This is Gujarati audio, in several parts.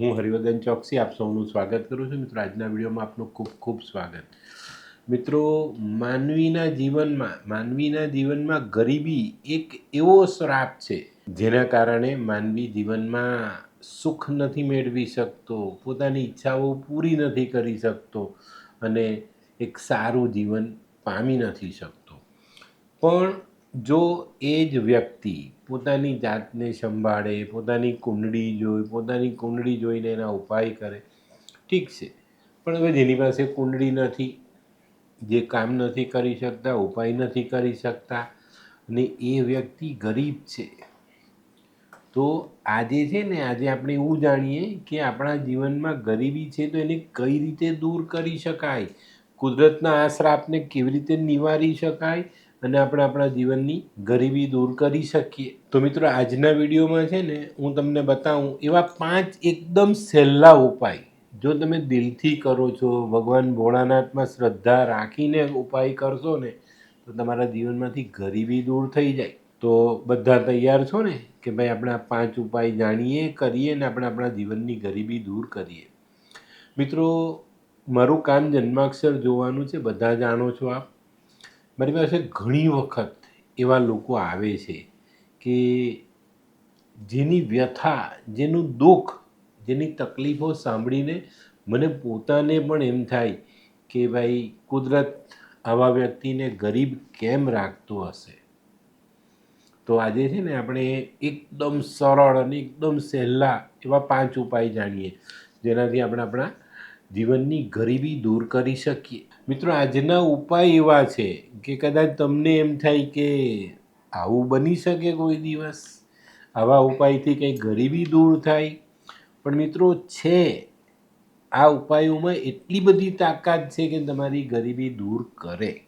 હું હરિવર્ધન ચોકસી, આપ સૌનું સ્વાગત કરું છું. મિત્રો, આજના વિડીયોમાં આપનું ખૂબ ખૂબ સ્વાગત. મિત્રો, માનવીના જીવનમાં માનવીના જીવનમાં ગરીબી એક એવો શ્રાપ છે, જેના કારણે માનવી જીવનમાં સુખ નથી મેળવી શકતો, પોતાની ઈચ્છાઓ પૂરી નથી કરી શકતો અને એક સારું જીવન પામી નથી શકતો. પણ જો એ જ વ્યક્તિ પોતાની જાતને સંભાળે, પોતાની કુંડળી જોઈ, પોતાની કુંડળી જોઈને એના ઉપાય કરે, ઠીક છે. પણ હવે જેની પાસે કુંડળી નથી, જે કામ નથી કરી શકતા, ઉપાય નથી કરી શકતા, અને એ વ્યક્તિ ગરીબ છે, તો આજે છે ને, આજે આપણે એવું જાણીએ કે આપણા જીવનમાં ગરીબી છે તો એને કઈ રીતે દૂર કરી શકાય? કુદરતના આ શ્રાપને કેવી રીતે નિવારી શકાય? અને આપણે આપણા જીવનની ગરીબી દૂર કરી શકીએ. તો મિત્રો, આજના વિડીયોમાં છે ને, હું તમને બતાવું એવા પાંચ એકદમ સહેલા ઉપાય. જો તમે દિલથી કરો છો, ભગવાન ભોળાનાથમાં શ્રદ્ધા રાખીને ઉપાય કરશો ને, તો તમારા જીવનમાંથી ગરીબી દૂર થઈ જાય. તો બધા તૈયાર છો ને, કે ભાઈ આપણે આ પાંચ ઉપાય જાણીએ, કરીએ ને આપણે આપણા જીવનની ગરીબી દૂર કરીએ. મિત્રો, મારું કામ જન્માક્ષર જોવાનું છે, બધા જાણો છો આપ. મારી પાસે ઘણી વખત એવા લોકો આવે છે કે જેની વ્યથા, જેનું દુઃખ, જેની તકલીફો સાંભળીને મને પોતાને પણ એમ થાય કે ભાઈ, કુદરત આવા વ્યક્તિને ગરીબ કેમ રાખતો હશે? તો આજે છે ને આપણે એકદમ સરળ અને એકદમ સહેલા એવા પાંચ ઉપાય જાણીએ. જેનાથી આપણે આપણા જીવનની ગરીબી દૂર કરી શકીએ. મિત્રો, આજના ઉપાય એવા છે કે કદાચ તમને એમ થાય કે આવું બની શકે કોઈ દિવસ? આવા ઉપાયથી કંઈ ગરીબી દૂર થાય? પણ મિત્રો, છે. આ ઉપાયોમાં એટલી બધી તાકાત છે કે તમારી ગરીબી દૂર કરે.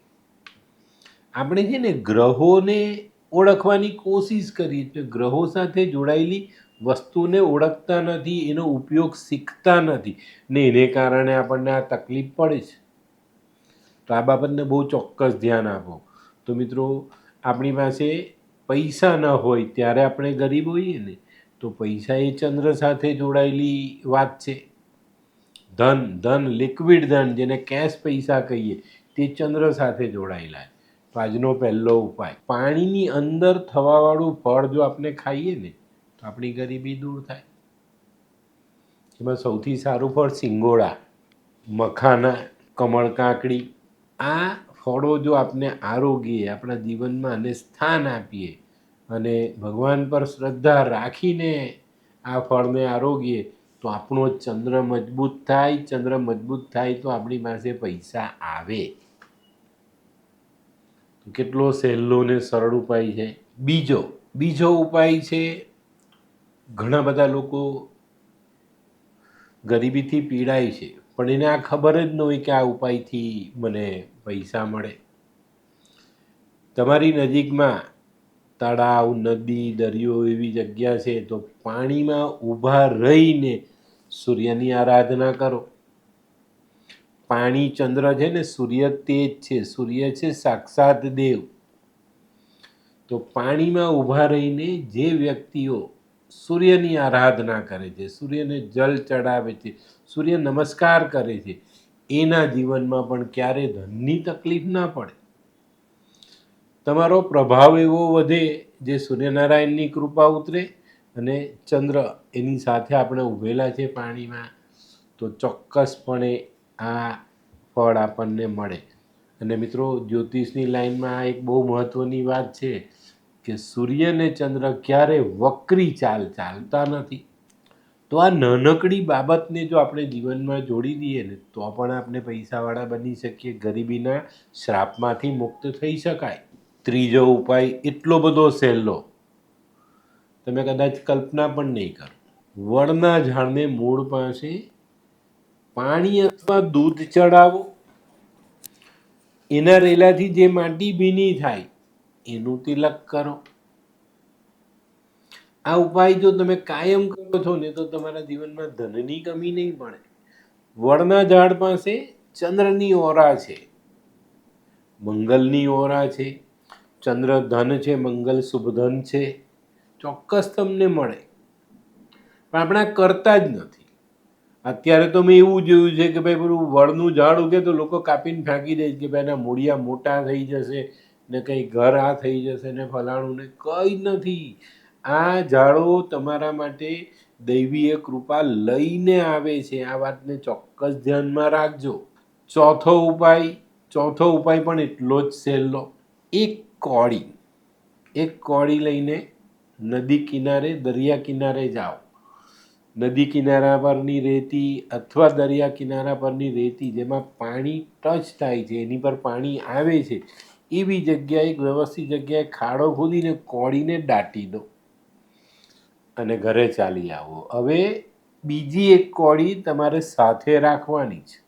આપણે છે ને ગ્રહોને ઓળખવાની કોશિશ કરીએ. છીએ ગ્રહો સાથે જોડાયેલી વસ્તુને ઓળખતા નથી, એનો ઉપયોગ શીખતા નથી. ને એને કારણે આપણને આ તકલીફ પડે છે. તો આ બાબતને બહુ ચોક્કસ ધ્યાન આપો. તો મિત્રો, આપણી પાસે પૈસા ન હોય ત્યારે આપણે ગરીબ હોઈએ ને, તો પૈસા એ ચંદ્ર સાથે જોડાયેલી વાત છે. ધન ધન લિક્વિડ ધન, જેને કેશ પૈસા કહીએ, તે ચંદ્ર સાથે જોડાયેલા તો આજનો પહેલો ઉપાય, પાણીની અંદર થવાવાળું ફળ જો આપણે ખાઈએ ને આપણી ગરીબી દૂર થાય. એમાં સૌથી સારું ફળ સિંગોડા, મખાના, કમળ કાંકડી. આ ફળો જો આપણે આરોગીએ આપણા જીવનમાં અને સ્થાન આપીએ અને ભગવાન પર શ્રદ્ધા રાખીને આ ફળને આરોગીએ, તો આપણો ચંદ્ર મજબૂત થાય. ચંદ્ર મજબૂત થાય તો આપણી પાસે પૈસા આવે. કેટલો સહેલો ને સરળ ઉપાય છે. બીજો બીજો ઉપાય છે ઘણા બધા લોકો ગરીબીથી પીડાય છે, પણ એને આ ખબર જ ન હોય કે આ ઉપાયથી મને પૈસા મળે. તમારી નજીકમાં તળાવ, નદી, દરિયો એવી જગ્યા છે, તો પાણીમાં ઊભા રહીને સૂર્યની આરાધના કરો. પાણી ચંદ્ર છે ને, સૂર્ય તેજ છે, સૂર્ય છે સાક્ષાત દેવ. તો પાણીમાં ઊભા રહીને જે વ્યક્તિઓ સૂર્યની આરાધના કરે છે, સૂર્યને જલ ચડાવે છે, સૂર્ય નમસ્કાર કરે છે. એના જીવનમાં પણ ક્યારે ધનની તકલીફ ના પડે. તમારો પ્રભાવ એવો વધે જે સૂર્યનારાયણની કૃપા ઉતરે અને ચંદ્ર એની સાથે આપણે ઊભેલા છે પાણીમાં, તો ચોક્કસપણે આ ફળ આપણને મળે. અને મિત્રો, જ્યોતિષની લાઈનમાં આ એક બહુ મહત્ત્વની વાત છે કે સૂર્ય ને ચંદ્ર ક્યારે વક્રી ચાલ ચાલતા નથી. તો આ નાનકડી બાબતને જો આપણે જીવનમાં જોડી દઈએ ને, તો પણ આપણે પૈસાવાળા બની શકીએ, ગરીબીના શ્રાપમાંથી મુક્ત થઈ શકાય. ત્રીજો ઉપાય, એટલો બધો સહેલો. તમે કદાચ કલ્પના પણ નહીં કરો. વડના ઝાડને મૂળ પાસે પાણી અથવા દૂધ ચડાવો. એના રેલાથી જે માટી ભીની થાય એનું તિલક કરો. આ ઉપાય જો તમે કાયમ કરો છો ને તો તમારા જીવનમાં ધનની કમી નહીં પડે. વડના ઝાડ પાસે ચંદ્રની ઓરા છે. મંગલની ઓરા છે. ચંદ્ર ધન છે, મંગલ શુભ ધન છે. ચોક્કસ તમને મળે. પણ આપણે કરતા જ નથી. અત્યારે તો મેં એવું જોયું છે કે ભાઈ પેલું વડનું ઝાડ ઉગે તો લોકો કાપીને ફેંકી દે કે ભાઈ એના મૂળિયા મોટા થઈ જશે ને કંઈ ઘર આ થઈ જશે ને ફલાણું ને કંઈ નથી. આ ઝાડો તમારા માટે દૈવીય કૃપા લઈને આવે છે. આ વાતને ચોક્કસ ધ્યાનમાં રાખજો. ચોથો ઉપાય ચોથો ઉપાય પણ એટલો જ સહેલો. એક કોળી એક કોળી લઈને નદી કિનારે, દરિયા કિનારે જાઓ. નદી કિનારા પરની રેતી અથવા દરિયા કિનારા પરની રેતી જેમાં પાણી ટચ થાય છે, એની પર પાણી આવે છે એવી જગ્યાએ, એક વ્યવસ્થિત જગ્યાએ ખાડો ખોદીને કોળીને દાટી દો અને ઘરે ચાલી આવો. હવે બીજી એક કોળી તમારે સાથે રાખવાની છે.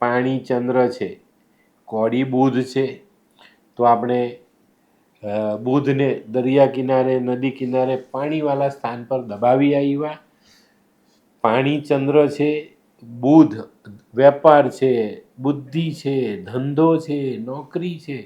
પાણી ચંદ્ર છે, કોળી બુધ છે, તો આપણે બુધને દરિયા કિનારે, નદી કિનારે પાણીવાળા સ્થાન પર દબાવી આવ્યા. પાણી ચંદ્ર છે, બુધ વેપાર છે બુદ્ધિ છે, ધંધો છે, નોકરી છે,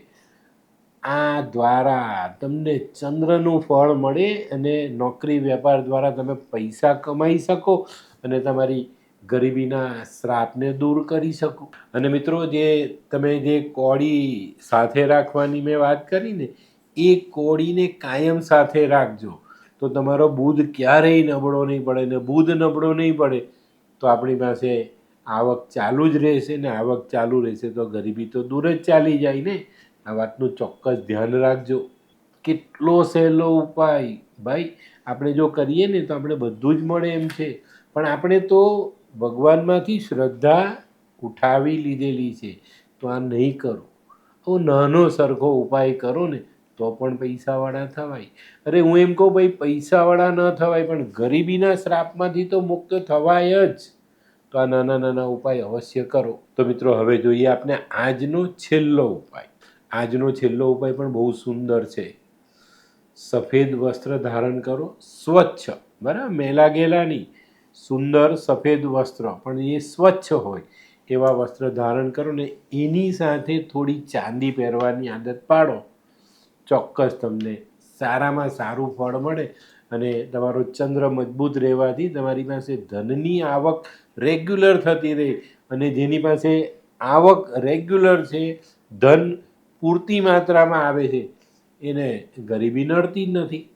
આ દ્વારા તમને ચંદ્રનું ફળ મળે અને નોકરી વેપાર દ્વારા તમે પૈસા કમાઈ શકો અને તમારી ગરીબીના શ્રાપને દૂર કરી શકો. અને મિત્રો, જે તમે જે કોળી સાથે રાખવાની મેં વાત કરી ને, એ કોળીને કાયમ સાથે રાખજો. તો તમારો બુધ ક્યારેય નબળો નહીં પડે ને બુધ નબળો નહીં પડે. તો આપણી પાસે આવક ચાલુ જ રહેશે ને આવક ચાલુ રહેશે તો ગરીબી તો દૂર જ ચાલી જાય ને? આ વાતનું ચોક્કસ ધ્યાન રાખજો. કેટલો સહેલો ઉપાય. ભાઈ, આપણે જો કરીએ ને તો આપણે બધું જ મળે એમ છે. પણ આપણે તો ભગવાનમાંથી શ્રદ્ધા ઉઠાવી લીધેલી છે. તો આ નહીં કરો. તો નાનો સરખો ઉપાય કરો ને તો પણ પૈસાવાળા થવાય. અરે, હું એમ કહું, ભાઈ, પૈસાવાળા ન થવાય, પણ ગરીબીના શ્રાપમાંથી તો મુક્ત થવાય જ. તો આ નાના નાના ઉપાય અવશ્ય કરો. તો મિત્રો, હવે જોઈએ આપણે આજનો છેલ્લો ઉપાય. આજનો છેલ્લો ઉપાય પણ બહુ સુંદર છે. સફેદ વસ્ત્ર ધારણ કરો, સ્વચ્છ. બરાબર? મેલા ગેલા નહીં સુંદર સફેદ વસ્ત્ર. પણ એ સ્વચ્છ હોય એવા વસ્ત્ર ધારણ કરો ને એની સાથે થોડી ચાંદી પહેરવાની આદત પાડો. ચોક્કસ તમને સારામાં સારું ફળ મળે અને તમારો ચંદ્ર મજબૂત રહેવાથી તમારી પાસે ધનની આવક રેગ્યુલર થતી રહે અને જેની પાસે આવક રેગ્યુલર છે, ધન પૂરતી માત્રામાં આવે છે, એને ગરીબી નડતી જ નથી.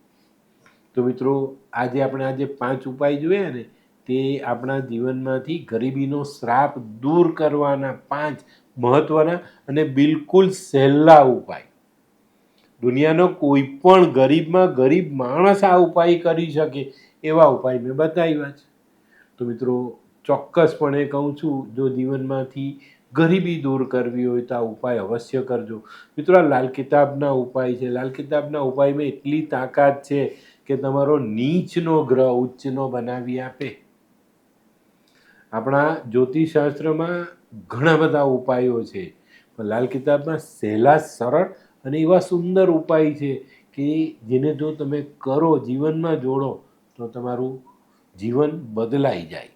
તો મિત્રો, આજે આપણે આજે પાંચ ઉપાય જોયા ને, તે આપણા જીવનમાંથી ગરીબીનો શ્રાપ દૂર કરવાના પાંચ મહત્ત્વના અને બિલકુલ સહેલા ઉપાય. દુનિયાનો કોઈ પણ ગરીબમાં ગરીબ માણસ આ ઉપાય કરી શકે એવા ઉપાય મેં બતાવ્યા છે. તો મિત્રો ચોક્કસપણે કહું છું, જો જીવનમાંથી ગરીબી દૂર કરવી હોય તો આ ઉપાય અવશ્ય કરજો. મિત્રો, આ લાલ કિતાબના ઉપાય છે. લાલ કિતાબના ઉપાયમાં એટલી તાકાત છે કે તમારો નીચનો ગ્રહ ઉચ્ચનો બનાવી આપે. આપણા જ્યોતિષશાસ્ત્રમાં ઘણા બધા ઉપાયો છે. પણ લાલ કિતાબમાં સહેલા, સરળ અને એવા સુંદર ઉપાય છે કે જેને જો તમે કરો, જીવનમાં જોડો, તો તમારું જીવન બદલાઈ જાય.